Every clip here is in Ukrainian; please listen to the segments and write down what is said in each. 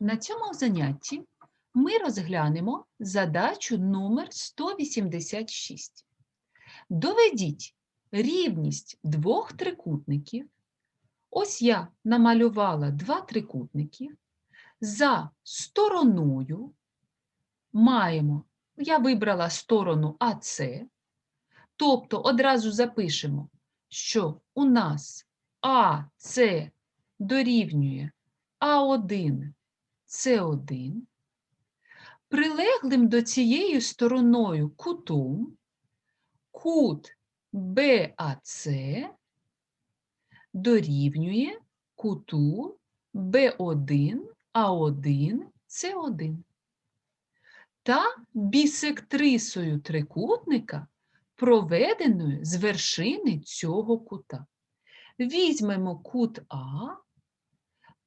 На цьому занятті ми розглянемо задачу номер 186. Доведіть рівність двох трикутників. Ось я намалювала два трикутники. За стороною маємо, я вибрала сторону АС, тобто одразу запишемо, що у нас АС дорівнює А1 С1, прилеглим до цієї стороною кутом кут БАЦ дорівнює куту Б1 А1 С1 та бісектрисою трикутника, проведеною з вершини цього кута. Візьмемо кут А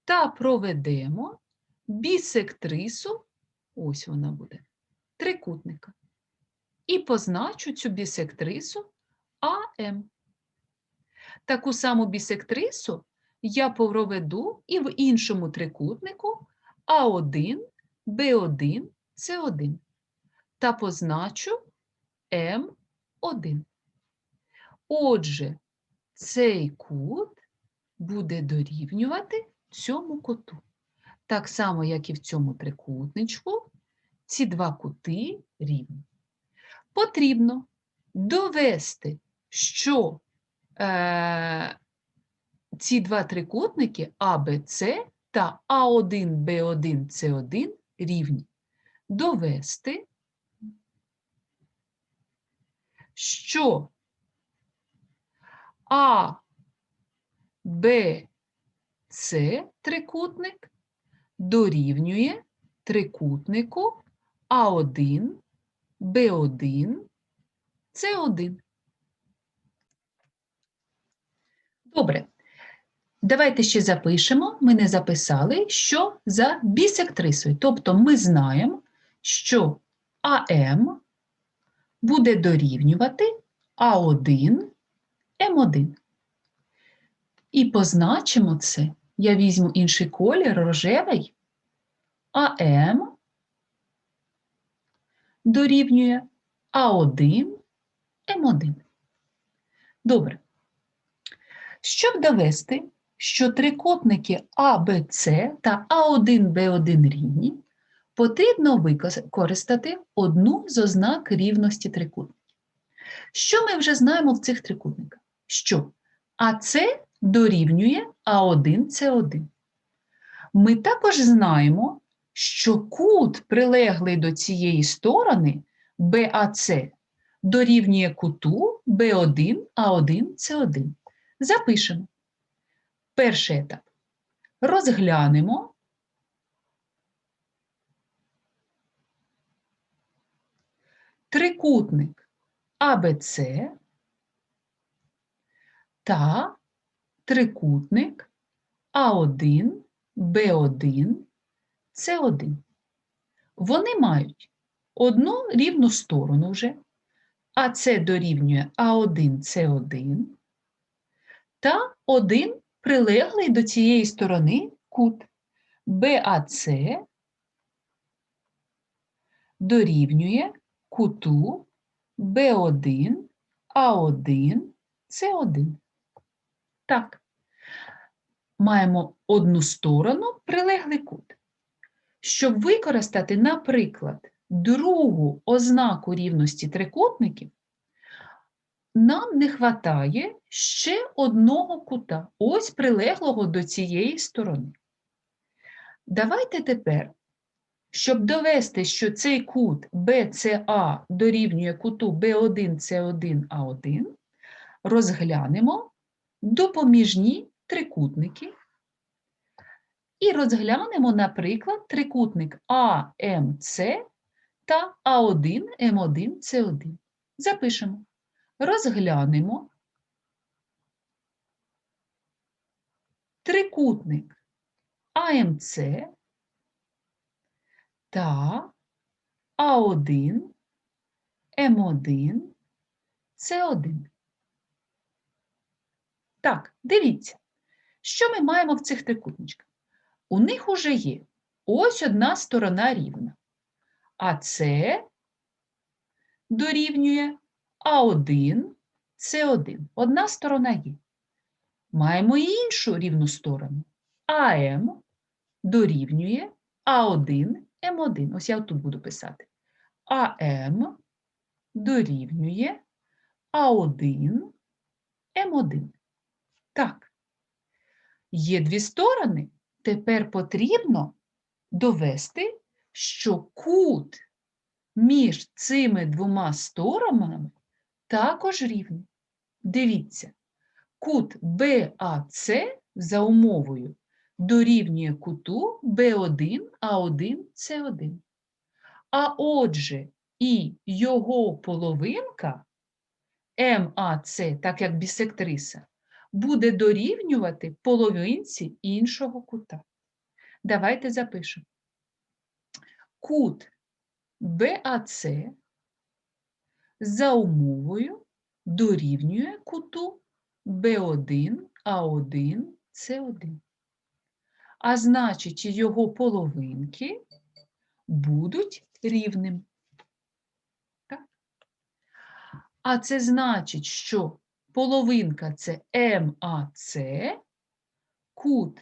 та проведемо бісектрису, ось вона буде, трикутника. І позначу цю бісектрису АМ. Таку саму бісектрису я проведу і в іншому трикутнику А1, Б1, С1 та позначу М1. Отже, цей кут буде дорівнювати цьому куту. Так само, як і в цьому трикутничку, ці два кути рівні. Потрібно довести, що е, ці два трикутники АБЦ та А1, Б1, С1 рівні. Довести, що А, Б, С трикутник дорівнює трикутнику А1, Б1, С1. Добре. Давайте ще запишемо, ми не записали, що за бісектрисою. Тобто ми знаємо, що АМ буде дорівнювати А1, М1. І позначимо це. Я візьму інший колір, рожевий, АМ дорівнює А1, М1. Добре. Щоб довести, що трикутники АБЦ та А1, Б1 рівні, потрібно використати одну з ознак рівності трикутників. Що ми вже знаємо в цих трикутниках? Що АЦ дорівнює А1, С1. Ми також знаємо, що кут, прилеглий до цієї сторони, БАЦ, дорівнює куту Б1, А1, С1. Запишемо. Перший етап. Розглянемо трикутник АБЦ та трикутник А1, Б1, С1. Вони мають одну рівну сторону вже, АЦ дорівнює А1, С1 та один прилеглий до цієї сторони кут БАЦ дорівнює куту Б1, А1, С1. Так, маємо одну сторону прилеглий кут. Щоб використати, наприклад, другу ознаку рівності трикутників, нам не вистачає ще одного кута, ось прилеглого до цієї сторони. Давайте тепер, щоб довести, що цей кут BCA дорівнює куту B1, C1, A1, розглянемо допоміжні трикутники і розглянемо, наприклад, трикутник AMC та А1, М1, С1. Запишемо. Розглянемо трикутник АМЦ та А1, М1, С1. Так, дивіться, що ми маємо в цих трикутничках. У них уже є ось одна сторона рівна. А це дорівнює А1, С1. Одна сторона є. Маємо і іншу рівну сторону. АМ дорівнює А1, М1. Ось я тут буду писати. АМ дорівнює А1, М1. Так. Є дві сторони. Тепер потрібно довести, що кут між цими двома сторонами також рівний. Дивіться, кут BAC за умовою дорівнює куту B1, А1, С1. А отже, і його половинка МАЦ, так як бісектриса, буде дорівнювати половинці іншого кута. Давайте запишемо. Кут БАЦ за умовою дорівнює куту Б1, А1, С1. А значить, його половинки будуть рівними. Так? А це значить, що половинка це МАЦ, кут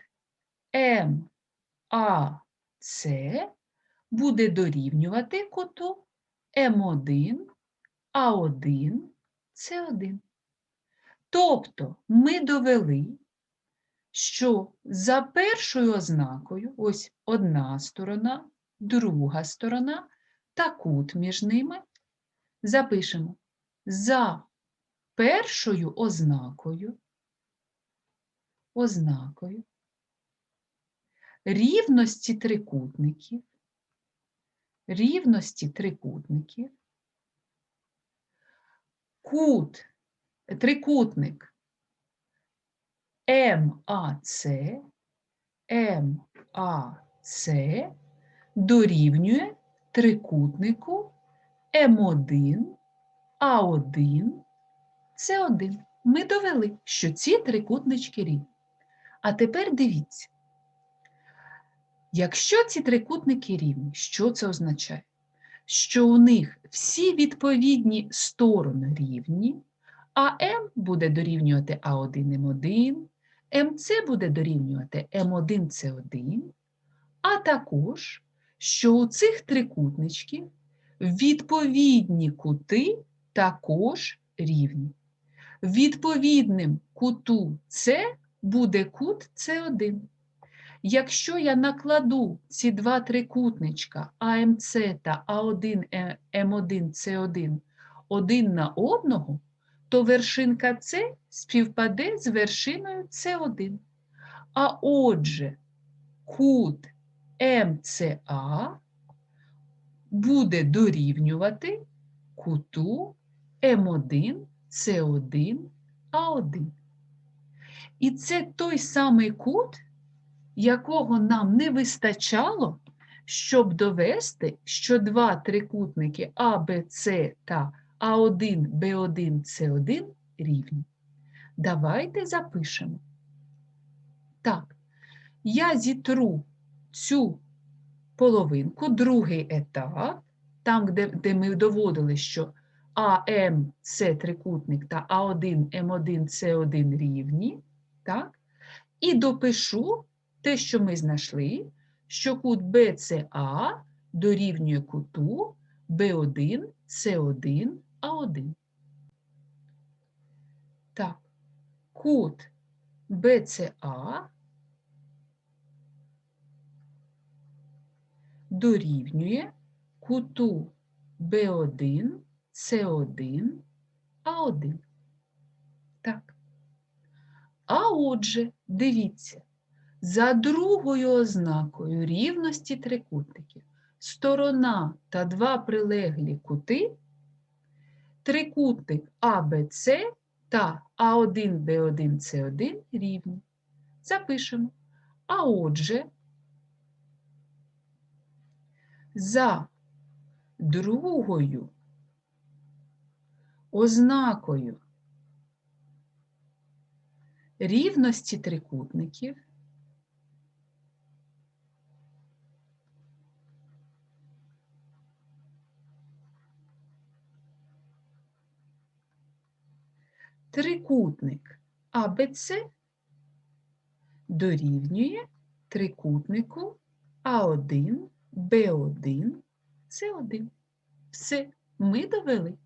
МАЦ буде дорівнювати куту М1, А1, С1. Тобто ми довели, що за першою ознакою, ось одна сторона, друга сторона та кут між ними, запишемо за першою ознакою, ознакою рівності трикутників, рівності трикутників, кут, трикутник МАЦ, МАЦ дорівнює трикутнику М1, А1, С1. Ми довели, що ці трикутнички рівні. А тепер дивіться. Якщо ці трикутники рівні, що це означає? Що у них всі відповідні сторони рівні, а М буде дорівнювати А1 М1, МЦ буде дорівнювати М1 С1, а також, що у цих трикутничків відповідні кути також рівні. Відповідним куту С буде кут С1. Якщо я накладу ці два трикутничка АМЦ та А1 М1 С1 один на одного, то вершинка С співпаде з вершиною С1. А отже, кут МЦА буде дорівнювати куту М1 С1 А1. І це той самий кут, якого нам не вистачало, щоб довести, що два трикутники А, С та А1, Б1, С1 рівні. Давайте запишемо. Так, я зітру цю половинку, другий етап, там, де, де ми доводили, що АМ це трикутник та А1, М1, С1 рівні, так? І допишу те, що ми знайшли, що кут BCA дорівнює куту B1, C1, А1. Так, кут BCA дорівнює куту B1, С1, А1. Так. А отже, дивіться, за другою ознакою рівності трикутників сторона та два прилеглі кути, трикутник АБЦ та А1, Б1, С1 рівні. Запишемо. А отже, за другою ознакою рівності трикутників. Трикутник АБЦ дорівнює трикутнику А1, Б1, С1. Все, ми довели.